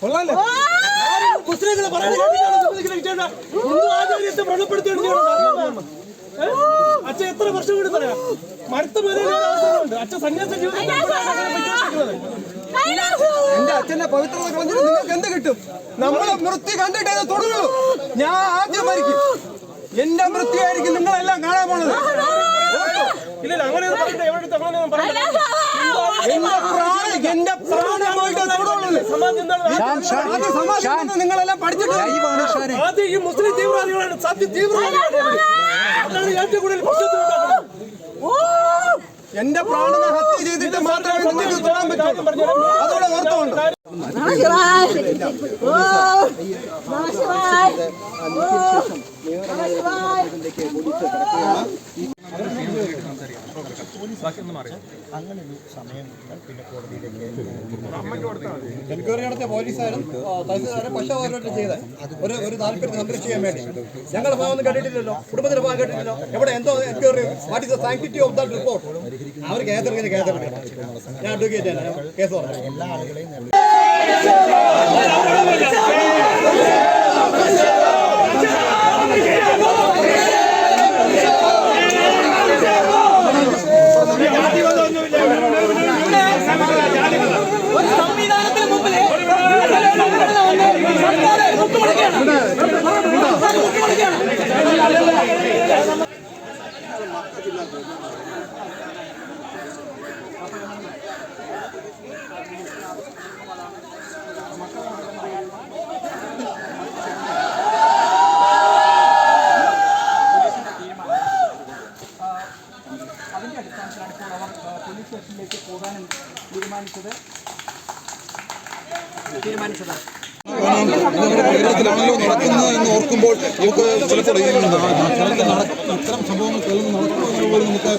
കൊള്ളാല്ലേ? അച്ഛൻ എത്ര വർഷം കൂടി പറയാം മരുത്ത അവസരമുണ്ട് അച്ഛൻ സന്യാസ ജീവിതം എന്റെ അച്ഛന്റെ പവിത്രത കളഞ്ഞിട്ട് നിങ്ങൾക്ക് എന്ത് കിട്ടും നമ്മളെ മൃത്യു കണ്ടിട്ടേ ഇത് തുടങ്ങുള്ളൂ ഞാൻ എന്റെ വൃത്തിയായിരിക്കും നിങ്ങളെല്ലാം കാണാൻ പോണത്. ഇല്ല ഇല്ല, അങ്ങനെ ഒന്നും എവിടെ അങ്ങനെ ഒന്നും എന്റെ പ്രാണൻ പോയിട്ട് നിങ്ങളെല്ലാം പഠിച്ചിട്ട് ആദ്യം ഈ മുസ്ലിം തീവ്രവാദികളാണ്. സത്യ തീവ്രവാദികളാണ്. അതാണ് ഏറ്റവും കൂടുതൽ എന്റെ പ്രാണനെ ഹത്യ ചെയ്തിട്ട് മാത്രമേ നിങ്ങൾക്ക് തൊടാൻ പറ്റൂ. അതോടെ ഓർത്തുകൊണ്ട് നമ ശിവായ നമ ശിവായ എൻക്വയറി നടത്തിയ പോലീസുകാരും തഹസിൽദാരും പക്ഷപാതമായിട്ട് ചെയ്തത് ഒരു ഒരു താല്പര്യം സംരക്ഷിക്കാൻ വേണ്ടി. ഞങ്ങളുടെ ഭാഗം ഒന്നും കേട്ടിട്ടില്ലല്ലോ. കുടുംബത്തിന്റെ ഭാഗം കേട്ടിട്ടില്ലല്ലോ. എവിടെ എന്തോ enquiry what is the sanctity of that report അവർ കേസെടുക്കുന്ന കേസെടുക്കണം ഞാൻ അഡ്വക്കേറ്റ് കേസ് പറഞ്ഞു എല്ലാ അടിസ്ഥാനത്തിലാണ് ഇപ്പോൾ അവർ പോലീസ് സ്റ്റേഷനിലേക്ക് പോകാനും തീരുമാനിച്ചത്. തീരുമാനിച്ചത് കേരളത്തിലാണല്ലോ നടക്കുന്നത് എന്ന് ഓർക്കുമ്പോൾ നമുക്ക് ചിലപ്പോൾ ഇത്തരം സംഭവങ്ങൾ കേരളത്തിൽ നടക്കുന്നു എന്ന് പോലും നമുക്ക്